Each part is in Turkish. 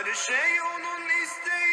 Her şey onun isteğiyle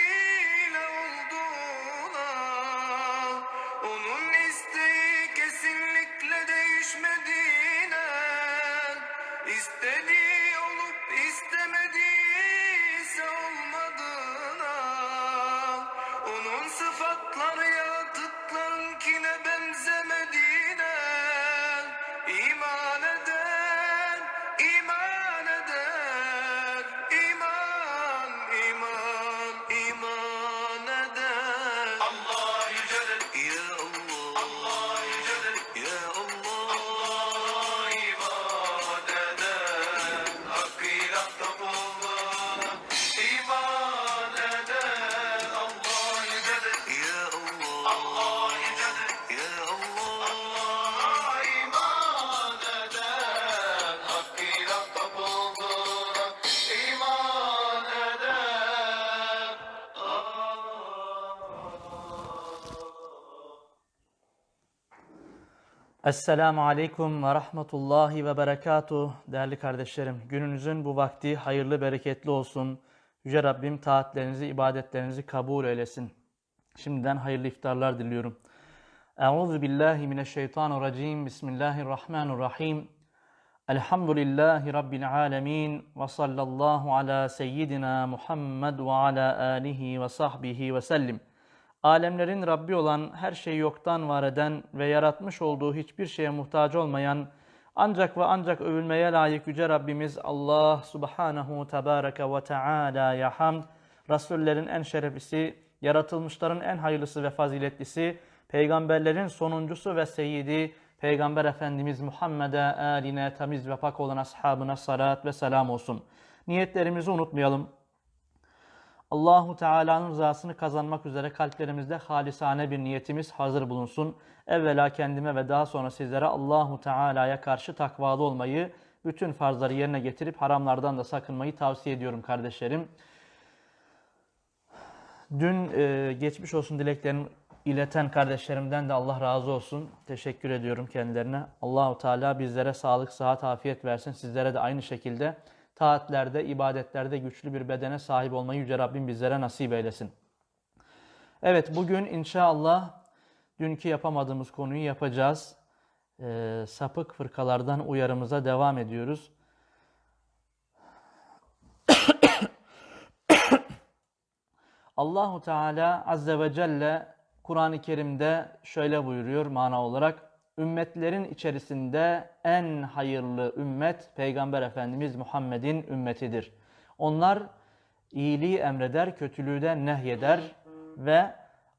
Esselamu Aleyküm ve Rahmetullahi ve Berekatuh. Değerli kardeşlerim, gününüzün bu vakti hayırlı, bereketli olsun. Yüce Rabbim taatlerinizi, ibadetlerinizi kabul eylesin. Şimdiden hayırlı iftarlar diliyorum. Euzu billahi mineşşeytanirracim. Bismillahirrahmanirrahim. Elhamdülillahi Rabbil alemin. Ve sallallahu ala seyyidina Muhammed ve ala alihi ve sahbihi ve sellim. Alemlerin Rabbi olan, her şeyi yoktan var eden ve yaratmış olduğu hiçbir şeye muhtaç olmayan, ancak ve ancak övülmeye layık Yüce Rabbimiz Allah Subhanahu Tebareke ve Teala'ya hamd, Resullerin en şereflisi, yaratılmışların en hayırlısı ve faziletlisi, peygamberlerin sonuncusu ve seyyidi, Peygamber Efendimiz Muhammed'e, aline, temiz ve pak olan ashabına salat ve selam olsun. Niyetlerimizi unutmayalım. Allahu Teala'nın rızasını kazanmak üzere kalplerimizde halisane bir niyetimiz hazır bulunsun. Evvela kendime ve daha sonra sizlere Allahu Teala'ya karşı takvalı olmayı, bütün farzları yerine getirip haramlardan da sakınmayı tavsiye ediyorum kardeşlerim. Dün e, geçmiş olsun dileklerini ileten kardeşlerimden de Allah razı olsun. Teşekkür ediyorum kendilerine. Allahu Teala bizlere sağlık, sıhhat, afiyet versin. Sizlere de aynı şekilde taatlerde, ibadetlerde güçlü bir bedene sahip olmayı Yüce Rabbim bizlere nasip eylesin. Evet bugün inşallah dünkü yapamadığımız konuyu yapacağız. Ee, sapık fırkalardan uyarımıza devam ediyoruz. Allahu Teala Azze ve Celle Kur'an-ı Kerim'de şöyle buyuruyor mana olarak. Ümmetlerin içerisinde en hayırlı ümmet Peygamber Efendimiz Muhammed'in ümmetidir. Onlar iyiliği emreder, kötülüğü de nehyeder ve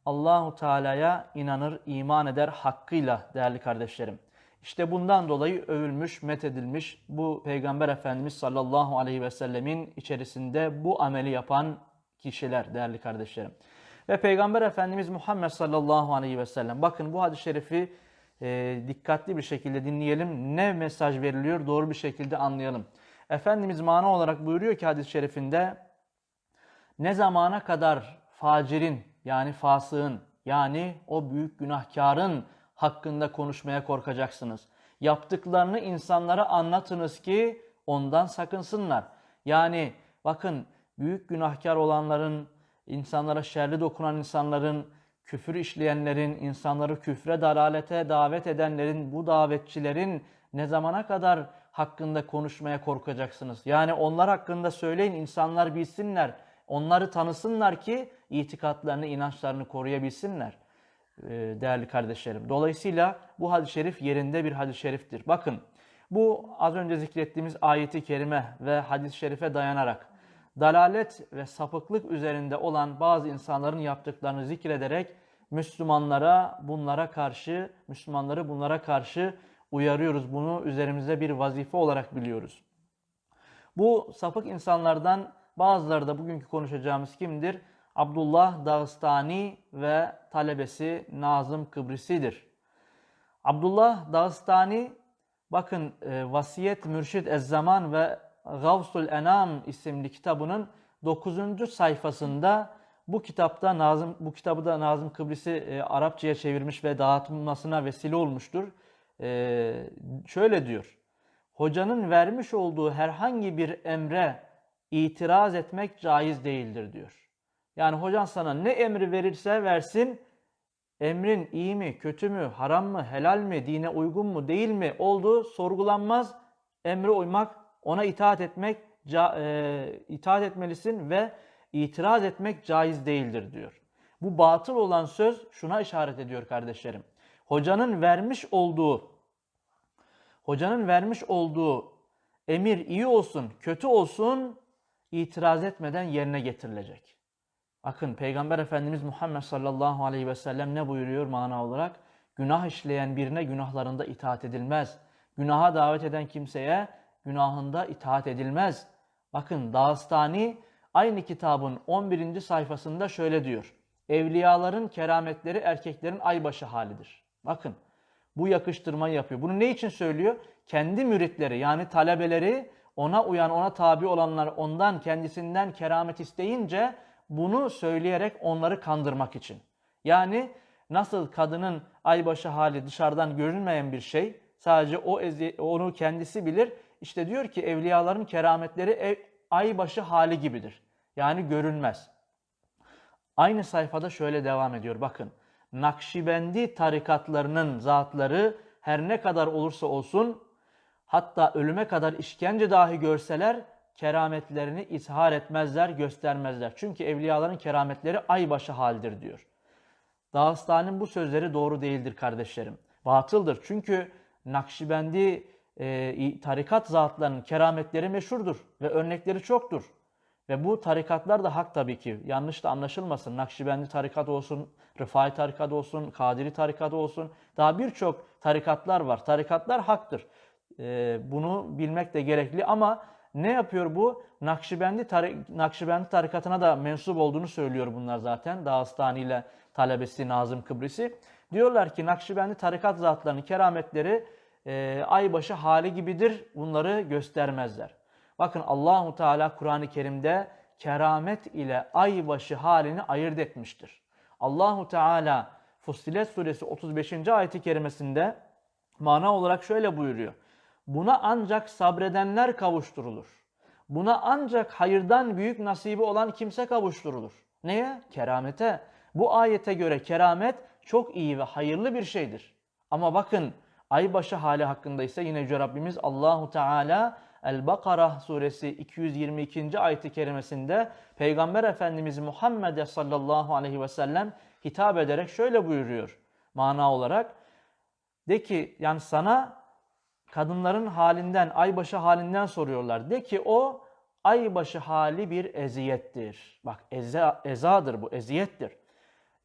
Allahu Teala'ya inanır, iman eder hakkıyla değerli kardeşlerim. İşte bundan dolayı övülmüş, methedilmiş bu Peygamber Efendimiz sallallahu aleyhi ve sellemin içerisinde bu ameli yapan kişiler değerli kardeşlerim. Ve Peygamber Efendimiz Muhammed sallallahu aleyhi ve sellem bakın bu hadis-i şerifi e, dikkatli bir şekilde dinleyelim. Ne mesaj veriliyor doğru bir şekilde anlayalım. Efendimiz mana olarak buyuruyor ki hadis-i şerifinde ne zamana kadar facirin yani fasığın yani o büyük günahkarın hakkında konuşmaya korkacaksınız. Yaptıklarını insanlara anlatınız ki ondan sakınsınlar. Yani bakın büyük günahkar olanların, insanlara şerli dokunan insanların, küfür işleyenlerin, insanları küfre, dalalete davet edenlerin, bu davetçilerin ne zamana kadar hakkında konuşmaya korkacaksınız? Yani onlar hakkında söyleyin, insanlar bilsinler, onları tanısınlar ki itikatlarını, inançlarını koruyabilsinler ee, değerli kardeşlerim. Dolayısıyla bu hadis-i şerif yerinde bir hadis-i şeriftir. Bakın bu az önce zikrettiğimiz ayeti kerime ve hadis-i şerife dayanarak dalalet ve sapıklık üzerinde olan bazı insanların yaptıklarını zikrederek Müslümanlara bunlara karşı, Müslümanları bunlara karşı uyarıyoruz. Bunu üzerimize bir vazife olarak biliyoruz. Bu sapık insanlardan bazıları da bugünkü konuşacağımız kimdir? Abdullah Dağıstani ve talebesi Nazım Kıbrisi'dir. Abdullah Dağıstani bakın e, Vasiyet Mürşid Ez-Zaman ve Gavsul Enam isimli kitabının 9. sayfasında bu kitapta Nazım bu kitabı da Nazım Kıbrisi e, Arapçaya çevirmiş ve dağıtılmasına vesile olmuştur. E, şöyle diyor. Hocanın vermiş olduğu herhangi bir emre itiraz etmek caiz değildir diyor. Yani hocan sana ne emri verirse versin, emrin iyi mi, kötü mü, haram mı, helal mi, dine uygun mu, değil mi olduğu sorgulanmaz. Emre uymak, ona itaat etmek, e, itaat etmelisin ve itiraz etmek caiz değildir diyor. Bu batıl olan söz şuna işaret ediyor kardeşlerim. Hocanın vermiş olduğu hocanın vermiş olduğu emir iyi olsun, kötü olsun itiraz etmeden yerine getirilecek. Bakın Peygamber Efendimiz Muhammed sallallahu aleyhi ve sellem ne buyuruyor mana olarak? Günah işleyen birine günahlarında itaat edilmez. Günaha davet eden kimseye günahında itaat edilmez. Bakın Dağıstani aynı kitabın 11. sayfasında şöyle diyor. Evliyaların kerametleri erkeklerin aybaşı halidir. Bakın bu yakıştırmayı yapıyor. Bunu ne için söylüyor? Kendi müritleri yani talebeleri ona uyan, ona tabi olanlar ondan kendisinden keramet isteyince bunu söyleyerek onları kandırmak için. Yani nasıl kadının aybaşı hali dışarıdan görünmeyen bir şey, sadece o onu kendisi bilir. İşte diyor ki evliyaların kerametleri ev, aybaşı hali gibidir. Yani görünmez. Aynı sayfada şöyle devam ediyor bakın. Nakşibendi tarikatlarının zatları her ne kadar olursa olsun hatta ölüme kadar işkence dahi görseler kerametlerini izhar etmezler, göstermezler. Çünkü evliyaların kerametleri aybaşı haldir diyor. Dağıstan'ın bu sözleri doğru değildir kardeşlerim. Batıldır. Çünkü Nakşibendi e, tarikat zatlarının kerametleri meşhurdur ve örnekleri çoktur. Ve bu tarikatlar da hak tabii ki. Yanlış da anlaşılmasın. Nakşibendi tarikat olsun, Rıfai tarikat olsun, Kadiri tarikat olsun. Daha birçok tarikatlar var. Tarikatlar haktır. Ee, bunu bilmek de gerekli ama ne yapıyor bu? Nakşibendi, tari- Nakşibendi tarikatına da mensup olduğunu söylüyor bunlar zaten. Dağıstani ile talebesi Nazım Kıbrisi. Diyorlar ki Nakşibendi tarikat zatlarının kerametleri e, aybaşı hali gibidir. Bunları göstermezler. Bakın Allahu Teala Kur'an-ı Kerim'de keramet ile aybaşı halini ayırt etmiştir. Allahu Teala Fussilet suresi 35. ayeti kerimesinde mana olarak şöyle buyuruyor. Buna ancak sabredenler kavuşturulur. Buna ancak hayırdan büyük nasibi olan kimse kavuşturulur. Neye? Keramete. Bu ayete göre keramet çok iyi ve hayırlı bir şeydir. Ama bakın aybaşı hali hakkında ise yine Yüce Rabbimiz Allahu Teala El-Bakara suresi 222. ayeti kerimesinde Peygamber Efendimiz Muhammed'e sallallahu aleyhi ve sellem hitap ederek şöyle buyuruyor mana olarak. De ki yani sana kadınların halinden, aybaşı halinden soruyorlar. De ki o aybaşı hali bir eziyettir. Bak eza, ezadır bu, eziyettir.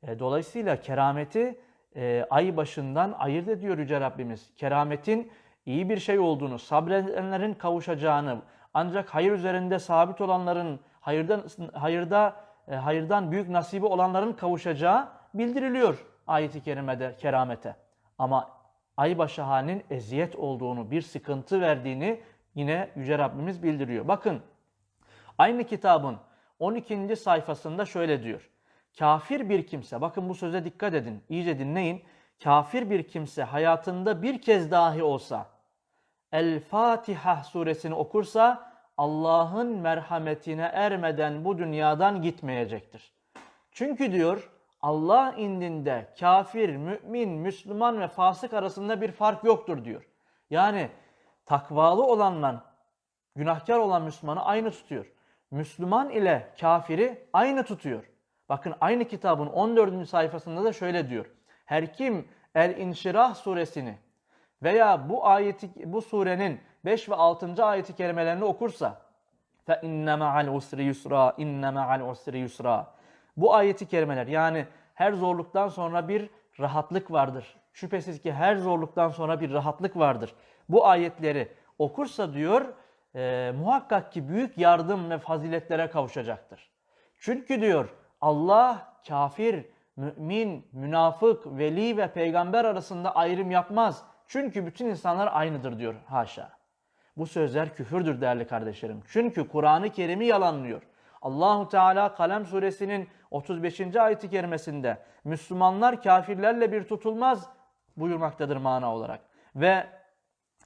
E, dolayısıyla kerameti e, ay başından ayırt ediyor Yüce Rabbimiz. Kerametin iyi bir şey olduğunu, sabredenlerin kavuşacağını, ancak hayır üzerinde sabit olanların, hayırdan hayırda e, hayırdan büyük nasibi olanların kavuşacağı bildiriliyor ayeti kerimede keramete. Ama aybaşı halinin eziyet olduğunu, bir sıkıntı verdiğini yine Yüce Rabbimiz bildiriyor. Bakın aynı kitabın 12. sayfasında şöyle diyor. Kafir bir kimse, bakın bu söze dikkat edin, iyice dinleyin. Kafir bir kimse hayatında bir kez dahi olsa El Fatiha suresini okursa Allah'ın merhametine ermeden bu dünyadan gitmeyecektir. Çünkü diyor Allah indinde kafir, mümin, Müslüman ve fasık arasında bir fark yoktur diyor. Yani takvalı olanla günahkar olan Müslümanı aynı tutuyor. Müslüman ile kafiri aynı tutuyor. Bakın aynı kitabın 14. sayfasında da şöyle diyor. Her kim El-İnşirah suresini veya bu ayeti bu surenin 5 ve 6. ayeti kerimelerini okursa fe inne ma'al usri yusra inne ma'al usri yusra bu ayeti kerimeler yani her zorluktan sonra bir rahatlık vardır. Şüphesiz ki her zorluktan sonra bir rahatlık vardır. Bu ayetleri okursa diyor e, muhakkak ki büyük yardım ve faziletlere kavuşacaktır. Çünkü diyor Allah kafir, mümin, münafık, veli ve peygamber arasında ayrım yapmaz. Çünkü bütün insanlar aynıdır diyor haşa. Bu sözler küfürdür değerli kardeşlerim. Çünkü Kur'an-ı Kerim'i yalanlıyor. Allahu Teala Kalem suresinin 35. ayeti kerimesinde Müslümanlar kafirlerle bir tutulmaz buyurmaktadır mana olarak. Ve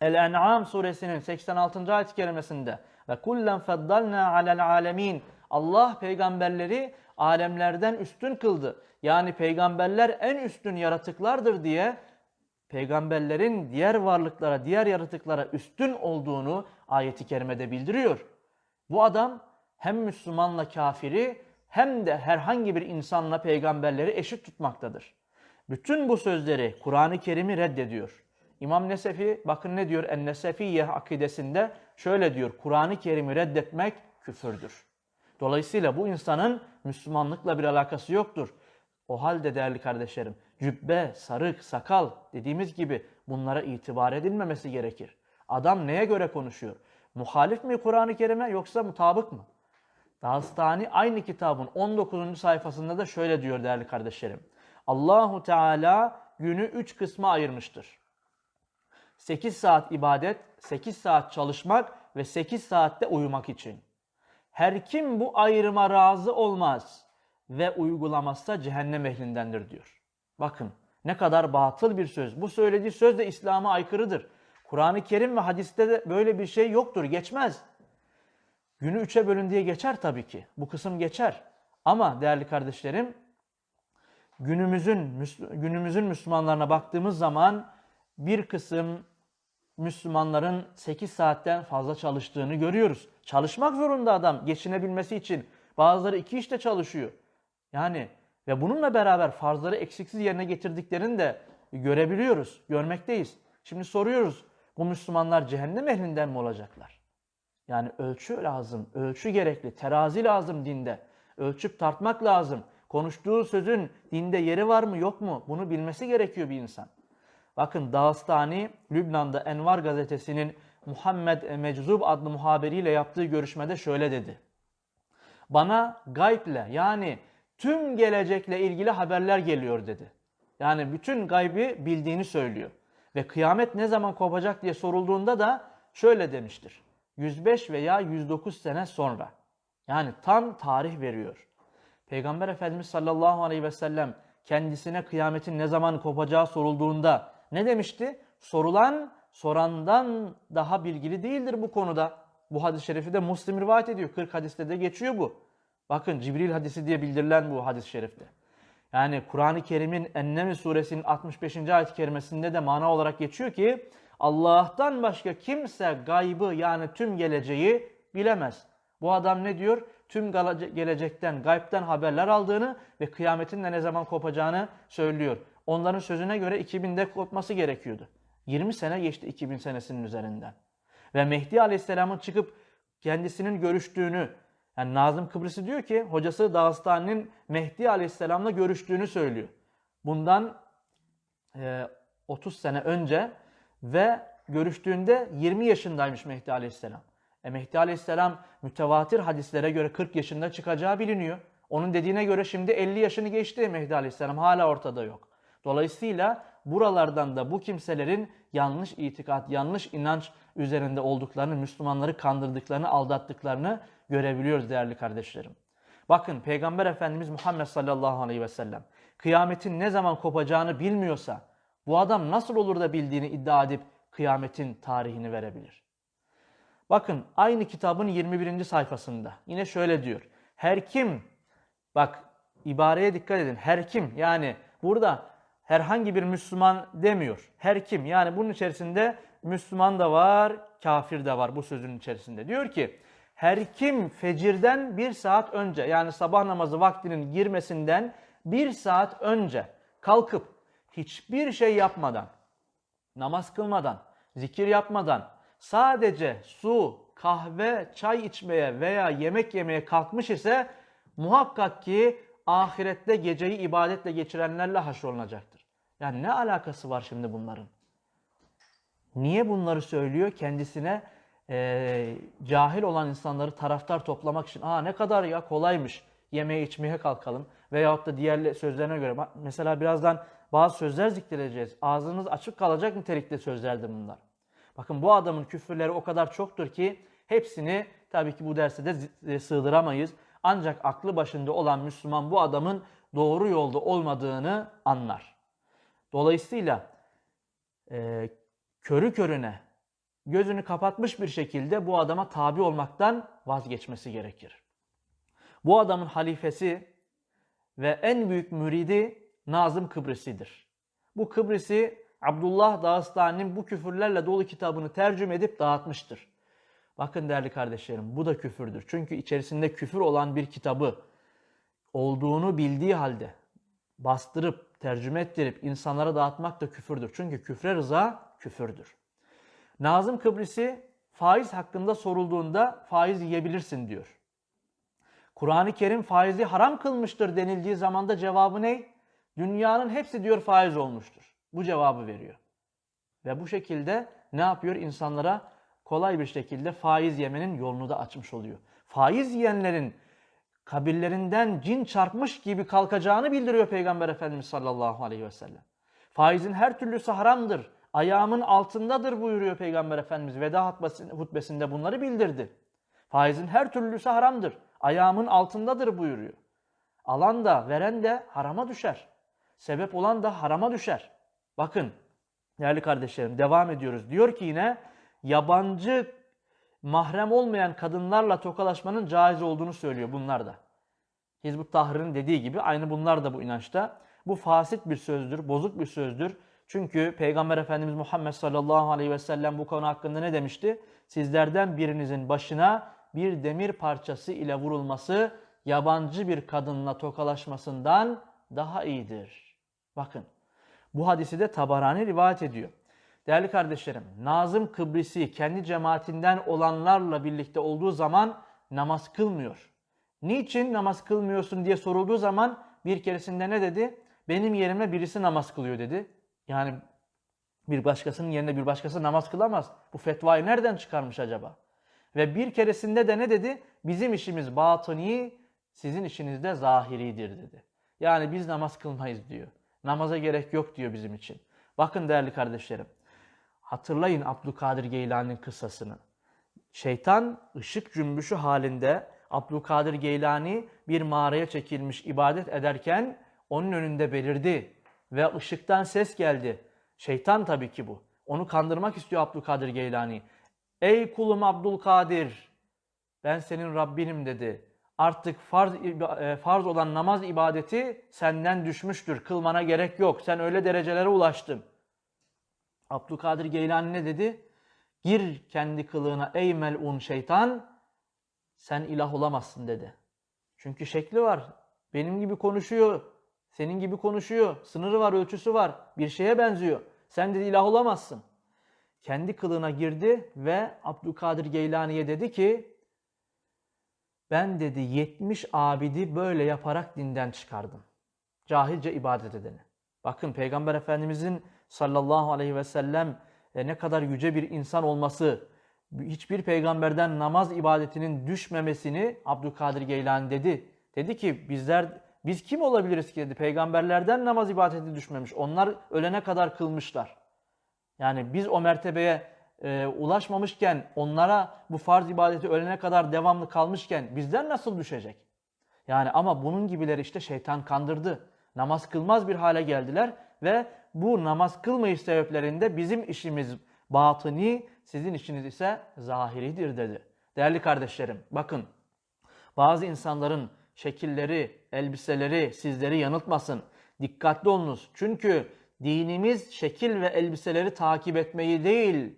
El-En'am suresinin 86. ayet kerimesinde ve kullen faddalna alel alemin. Allah peygamberleri alemlerden üstün kıldı. Yani peygamberler en üstün yaratıklardır diye peygamberlerin diğer varlıklara, diğer yaratıklara üstün olduğunu ayeti kerimede bildiriyor. Bu adam hem Müslümanla kafiri hem de herhangi bir insanla peygamberleri eşit tutmaktadır. Bütün bu sözleri Kur'an-ı Kerim'i reddediyor. İmam Nesefi bakın ne diyor En-Nesefiye akidesinde şöyle diyor Kur'an-ı Kerim'i reddetmek küfürdür. Dolayısıyla bu insanın Müslümanlıkla bir alakası yoktur. O halde değerli kardeşlerim cübbe, sarık, sakal dediğimiz gibi bunlara itibar edilmemesi gerekir. Adam neye göre konuşuyor? Muhalif mi Kur'an-ı Kerim'e yoksa mutabık mı? Dağıstani aynı kitabın 19. sayfasında da şöyle diyor değerli kardeşlerim. Allahu Teala günü 3 kısma ayırmıştır. 8 saat ibadet, 8 saat çalışmak ve 8 saatte uyumak için. Her kim bu ayrıma razı olmaz ve uygulamazsa cehennem ehlindendir diyor. Bakın ne kadar batıl bir söz. Bu söylediği söz de İslam'a aykırıdır. Kur'an-ı Kerim ve hadiste de böyle bir şey yoktur, geçmez. Günü üçe bölün diye geçer tabii ki. Bu kısım geçer. Ama değerli kardeşlerim, günümüzün günümüzün Müslümanlarına baktığımız zaman bir kısım Müslümanların 8 saatten fazla çalıştığını görüyoruz. Çalışmak zorunda adam geçinebilmesi için. Bazıları iki işte çalışıyor. Yani ve bununla beraber farzları eksiksiz yerine getirdiklerini de görebiliyoruz, görmekteyiz. Şimdi soruyoruz bu Müslümanlar cehennem ehlinden mi olacaklar? Yani ölçü lazım, ölçü gerekli, terazi lazım dinde. Ölçüp tartmak lazım. Konuştuğu sözün dinde yeri var mı yok mu bunu bilmesi gerekiyor bir insan. Bakın Dağıstani Lübnan'da Envar gazetesinin Muhammed Meczub adlı muhabiriyle yaptığı görüşmede şöyle dedi. Bana gayble yani tüm gelecekle ilgili haberler geliyor dedi. Yani bütün gaybi bildiğini söylüyor. Ve kıyamet ne zaman kopacak diye sorulduğunda da şöyle demiştir. 105 veya 109 sene sonra. Yani tam tarih veriyor. Peygamber Efendimiz sallallahu aleyhi ve sellem kendisine kıyametin ne zaman kopacağı sorulduğunda ne demişti? Sorulan sorandan daha bilgili değildir bu konuda. Bu hadis-i şerifi de Müslim rivayet ediyor. 40 hadiste de geçiyor bu. Bakın Cibril hadisi diye bildirilen bu hadis-i şerifte. Yani Kur'an-ı Kerim'in Ennemi suresinin 65. ayet-i kerimesinde de mana olarak geçiyor ki Allah'tan başka kimse gaybı yani tüm geleceği bilemez. Bu adam ne diyor? Tüm gelecekten, gaybten haberler aldığını ve kıyametin de ne zaman kopacağını söylüyor. Onların sözüne göre 2000'de kopması gerekiyordu. 20 sene geçti 2000 senesinin üzerinden. Ve Mehdi Aleyhisselam'ın çıkıp kendisinin görüştüğünü, yani Nazım Kıbrıs'ı diyor ki hocası Dağıstan'ın Mehdi Aleyhisselam'la görüştüğünü söylüyor. Bundan e, 30 sene önce ve görüştüğünde 20 yaşındaymış Mehdi Aleyhisselam. E Mehdi Aleyhisselam mütevatir hadislere göre 40 yaşında çıkacağı biliniyor. Onun dediğine göre şimdi 50 yaşını geçti Mehdi Aleyhisselam hala ortada yok. Dolayısıyla buralardan da bu kimselerin yanlış itikat, yanlış inanç üzerinde olduklarını, Müslümanları kandırdıklarını, aldattıklarını görebiliyoruz değerli kardeşlerim. Bakın Peygamber Efendimiz Muhammed sallallahu aleyhi ve sellem kıyametin ne zaman kopacağını bilmiyorsa bu adam nasıl olur da bildiğini iddia edip kıyametin tarihini verebilir? Bakın aynı kitabın 21. sayfasında yine şöyle diyor. Her kim bak ibareye dikkat edin. Her kim yani burada herhangi bir Müslüman demiyor. Her kim yani bunun içerisinde Müslüman da var, kafir de var bu sözün içerisinde. Diyor ki her kim fecirden bir saat önce yani sabah namazı vaktinin girmesinden bir saat önce kalkıp hiçbir şey yapmadan, namaz kılmadan, zikir yapmadan sadece su, kahve, çay içmeye veya yemek yemeye kalkmış ise muhakkak ki ahirette geceyi ibadetle geçirenlerle haşrolunacaktır. Yani ne alakası var şimdi bunların? Niye bunları söylüyor? Kendisine eee, cahil olan insanları taraftar toplamak için. Aa ne kadar ya kolaymış yemeğe içmeye kalkalım. Veyahut da diğer sözlerine göre. Mesela birazdan bazı sözler zikredeceğiz. Ağzınız açık kalacak nitelikte sözlerdir bunlar. Bakın bu adamın küfürleri o kadar çoktur ki hepsini tabii ki bu derste de zi- sığdıramayız. Ancak aklı başında olan Müslüman bu adamın doğru yolda olmadığını anlar. Dolayısıyla e, körü körüne gözünü kapatmış bir şekilde bu adama tabi olmaktan vazgeçmesi gerekir. Bu adamın halifesi ve en büyük müridi Nazım Kıbrıs'idir. Bu Kıbrıs'i Abdullah Dağıstani'nin bu küfürlerle dolu kitabını tercüme edip dağıtmıştır. Bakın değerli kardeşlerim bu da küfürdür. Çünkü içerisinde küfür olan bir kitabı olduğunu bildiği halde bastırıp, tercüme ettirip insanlara dağıtmak da küfürdür. Çünkü küfre rıza küfürdür. Nazım Kıbrıs'i faiz hakkında sorulduğunda faiz yiyebilirsin diyor. Kur'an-ı Kerim faizi haram kılmıştır denildiği zaman da cevabı ne? Dünyanın hepsi diyor faiz olmuştur. Bu cevabı veriyor. Ve bu şekilde ne yapıyor? İnsanlara kolay bir şekilde faiz yemenin yolunu da açmış oluyor. Faiz yiyenlerin kabirlerinden cin çarpmış gibi kalkacağını bildiriyor Peygamber Efendimiz sallallahu aleyhi ve sellem. Faizin her türlüsü haramdır. Ayağımın altındadır buyuruyor Peygamber Efendimiz. Veda hutbesi- hutbesinde bunları bildirdi. Faizin her türlüsü haramdır. Ayağımın altındadır buyuruyor. Alan da veren de harama düşer. Sebep olan da harama düşer. Bakın değerli kardeşlerim devam ediyoruz. Diyor ki yine yabancı mahrem olmayan kadınlarla tokalaşmanın caiz olduğunu söylüyor bunlar da. Hizbut Tahrir'in dediği gibi aynı bunlar da bu inançta. Bu fasit bir sözdür, bozuk bir sözdür. Çünkü Peygamber Efendimiz Muhammed sallallahu aleyhi ve sellem bu konu hakkında ne demişti? Sizlerden birinizin başına bir demir parçası ile vurulması yabancı bir kadınla tokalaşmasından daha iyidir. Bakın bu hadisi de Tabarani rivayet ediyor. Değerli kardeşlerim, Nazım Kıbrisi kendi cemaatinden olanlarla birlikte olduğu zaman namaz kılmıyor. Niçin namaz kılmıyorsun diye sorulduğu zaman bir keresinde ne dedi? Benim yerime birisi namaz kılıyor dedi. Yani bir başkasının yerine bir başkası namaz kılamaz. Bu fetvayı nereden çıkarmış acaba? Ve bir keresinde de ne dedi? Bizim işimiz batıni, sizin işiniz de zahiridir dedi. Yani biz namaz kılmayız diyor. Namaza gerek yok diyor bizim için. Bakın değerli kardeşlerim. Hatırlayın Abdülkadir Geylani'nin kıssasını. Şeytan ışık cümbüşü halinde Abdülkadir Geylani bir mağaraya çekilmiş ibadet ederken onun önünde belirdi ve ışıktan ses geldi. Şeytan tabii ki bu. Onu kandırmak istiyor Abdülkadir Geylani. Ey kulum Abdülkadir ben senin Rabbinim dedi. Artık farz, e, farz olan namaz ibadeti senden düşmüştür. Kılmana gerek yok. Sen öyle derecelere ulaştın. Abdülkadir Geylani ne dedi? Gir kendi kılığına ey melun şeytan sen ilah olamazsın dedi. Çünkü şekli var. Benim gibi konuşuyor. Senin gibi konuşuyor. Sınırı var, ölçüsü var. Bir şeye benziyor. Sen dedi ilah olamazsın. Kendi kılığına girdi ve Abdülkadir Geylani'ye dedi ki ben dedi 70 abidi böyle yaparak dinden çıkardım. Cahilce ibadet edeni. Bakın Peygamber Efendimizin sallallahu aleyhi ve sellem e, ne kadar yüce bir insan olması, hiçbir peygamberden namaz ibadetinin düşmemesini Abdülkadir Geylani dedi. Dedi ki bizler biz kim olabiliriz ki dedi. Peygamberlerden namaz ibadeti düşmemiş. Onlar ölene kadar kılmışlar. Yani biz o mertebeye e, ulaşmamışken onlara bu farz ibadeti ölene kadar devamlı kalmışken bizden nasıl düşecek? Yani ama bunun gibileri işte şeytan kandırdı. Namaz kılmaz bir hale geldiler ve bu namaz kılmayış sebeplerinde bizim işimiz batıni, sizin işiniz ise zahiridir dedi. Değerli kardeşlerim bakın bazı insanların şekilleri, elbiseleri sizleri yanıltmasın. Dikkatli olunuz. Çünkü dinimiz şekil ve elbiseleri takip etmeyi değil,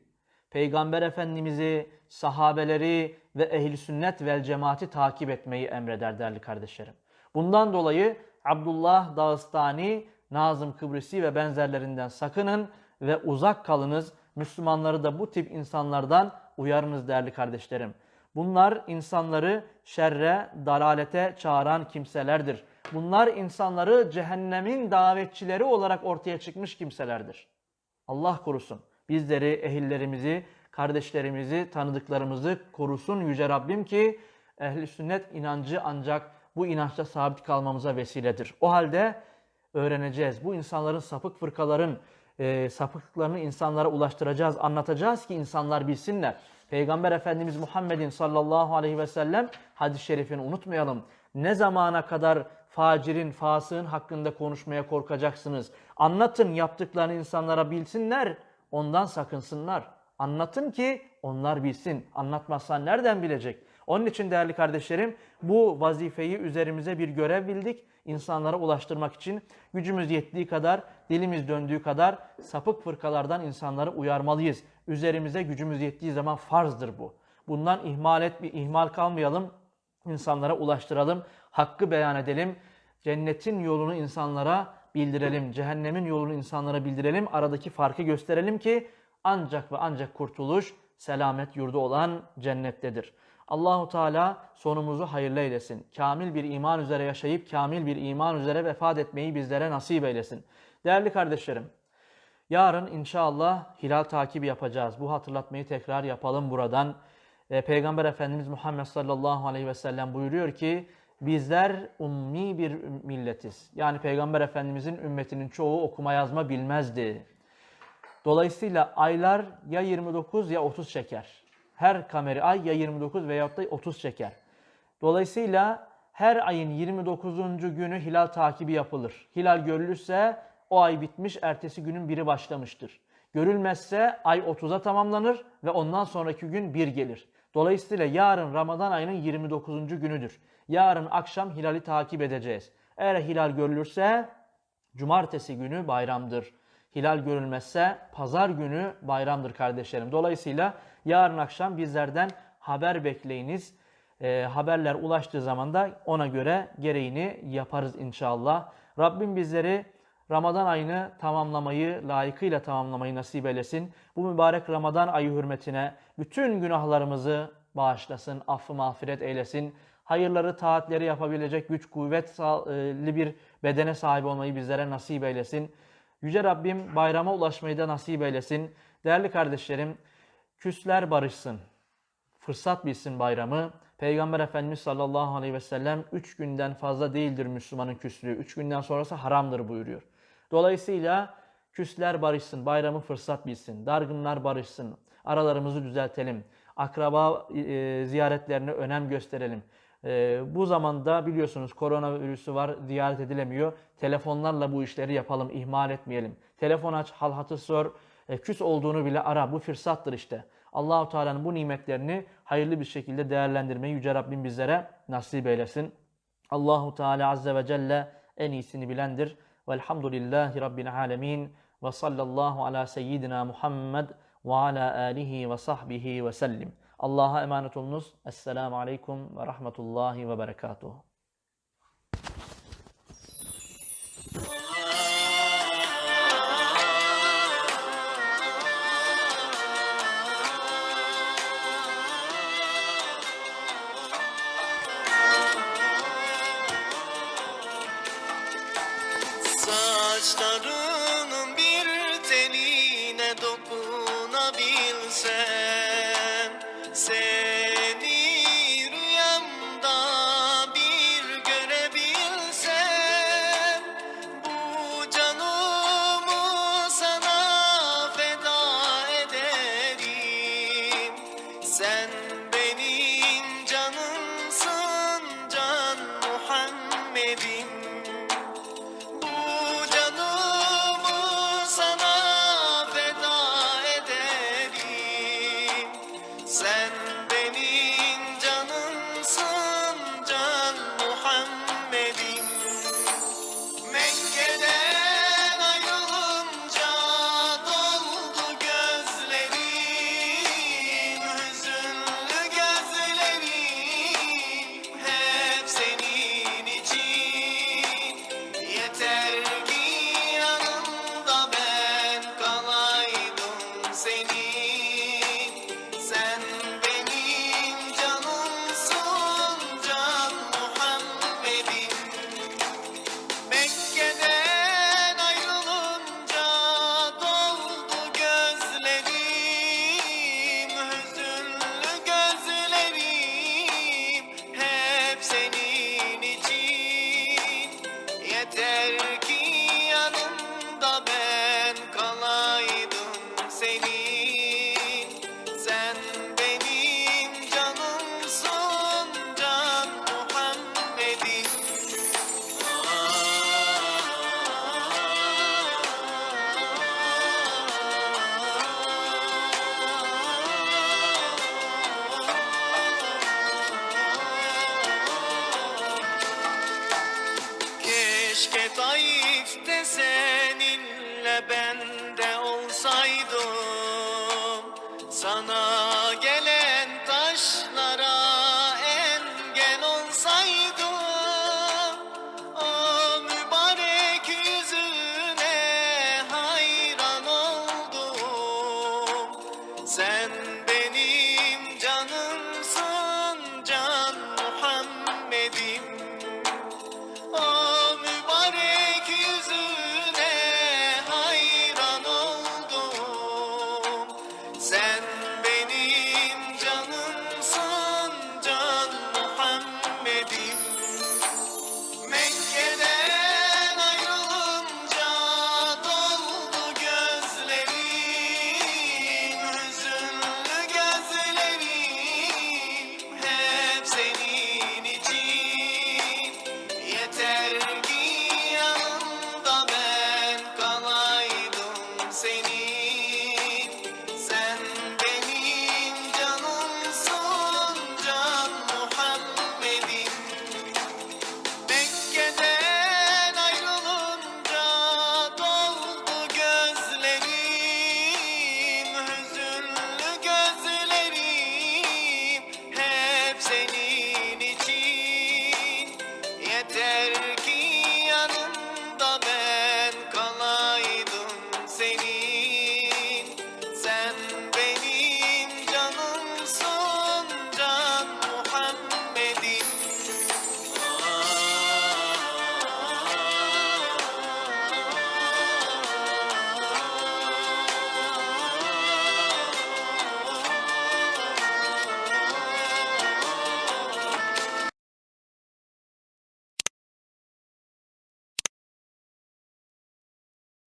Peygamber Efendimiz'i, sahabeleri ve ehli sünnet vel cemaati takip etmeyi emreder değerli kardeşlerim. Bundan dolayı Abdullah Dağıstani, Nazım Kıbrısi ve benzerlerinden sakının ve uzak kalınız. Müslümanları da bu tip insanlardan uyarınız değerli kardeşlerim. Bunlar insanları şerre, dalalete çağıran kimselerdir. Bunlar insanları cehennemin davetçileri olarak ortaya çıkmış kimselerdir. Allah korusun. Bizleri, ehillerimizi, kardeşlerimizi, tanıdıklarımızı korusun Yüce Rabbim ki ehli sünnet inancı ancak bu inançta sabit kalmamıza vesiledir. O halde öğreneceğiz. Bu insanların sapık fırkaların e, sapıklıklarını insanlara ulaştıracağız, anlatacağız ki insanlar bilsinler. Peygamber Efendimiz Muhammed'in sallallahu aleyhi ve sellem hadis-i şerifini unutmayalım. Ne zamana kadar facirin, fasığın hakkında konuşmaya korkacaksınız? Anlatın yaptıklarını insanlara bilsinler, ondan sakınsınlar. Anlatın ki onlar bilsin. Anlatmazsan nereden bilecek? Onun için değerli kardeşlerim bu vazifeyi üzerimize bir görev bildik. İnsanlara ulaştırmak için gücümüz yettiği kadar, dilimiz döndüğü kadar sapık fırkalardan insanları uyarmalıyız. Üzerimize gücümüz yettiği zaman farzdır bu. Bundan ihmal et, bir ihmal kalmayalım. İnsanlara ulaştıralım, hakkı beyan edelim. Cennetin yolunu insanlara bildirelim, cehennemin yolunu insanlara bildirelim. Aradaki farkı gösterelim ki ancak ve ancak kurtuluş selamet yurdu olan cennettedir. Allahu Teala sonumuzu hayırlı eylesin. Kamil bir iman üzere yaşayıp kamil bir iman üzere vefat etmeyi bizlere nasip eylesin. Değerli kardeşlerim, yarın inşallah hilal takibi yapacağız. Bu hatırlatmayı tekrar yapalım buradan. E, Peygamber Efendimiz Muhammed sallallahu aleyhi ve sellem buyuruyor ki bizler ummi bir milletiz. Yani Peygamber Efendimizin ümmetinin çoğu okuma yazma bilmezdi. Dolayısıyla aylar ya 29 ya 30 çeker. Her kameri ay ya 29 veyahut da 30 çeker. Dolayısıyla her ayın 29. günü hilal takibi yapılır. Hilal görülürse o ay bitmiş, ertesi günün biri başlamıştır. Görülmezse ay 30'a tamamlanır ve ondan sonraki gün bir gelir. Dolayısıyla yarın Ramazan ayının 29. günüdür. Yarın akşam hilali takip edeceğiz. Eğer hilal görülürse cumartesi günü bayramdır. Hilal görülmezse pazar günü bayramdır kardeşlerim. Dolayısıyla yarın akşam bizlerden haber bekleyiniz. Ee, haberler ulaştığı zaman da ona göre gereğini yaparız inşallah. Rabbim bizleri Ramazan ayını tamamlamayı, layıkıyla tamamlamayı nasip eylesin. Bu mübarek Ramazan ayı hürmetine bütün günahlarımızı bağışlasın, affı mağfiret eylesin. Hayırları, taatleri yapabilecek güç, kuvvetli bir bedene sahip olmayı bizlere nasip eylesin. Yüce Rabbim bayrama ulaşmayı da nasip eylesin. Değerli kardeşlerim, küsler barışsın. Fırsat bilsin bayramı. Peygamber Efendimiz sallallahu aleyhi ve sellem 3 günden fazla değildir Müslümanın küslüğü. 3 günden sonrası haramdır buyuruyor. Dolayısıyla küsler barışsın, bayramı fırsat bilsin. Dargınlar barışsın. Aralarımızı düzeltelim. Akraba e, ziyaretlerine önem gösterelim. E, bu zamanda biliyorsunuz koronavirüsü var, ziyaret edilemiyor. Telefonlarla bu işleri yapalım, ihmal etmeyelim. Telefon aç, hal hatır sor, e, küs olduğunu bile ara. Bu fırsattır işte. Allahu Teala'nın bu nimetlerini hayırlı bir şekilde değerlendirmeyi yüce Rabbim bizlere nasip eylesin. Allahu Teala azze ve celle en iyisini bilendir. Velhamdülillahi Rabbil alemin ve sallallahu ala seyyidina Muhammed ve ala alihi ve sahbihi ve sellim. Allah'a emanet olunuz. Esselamu aleyküm ve rahmetullahi ve berekatuhu.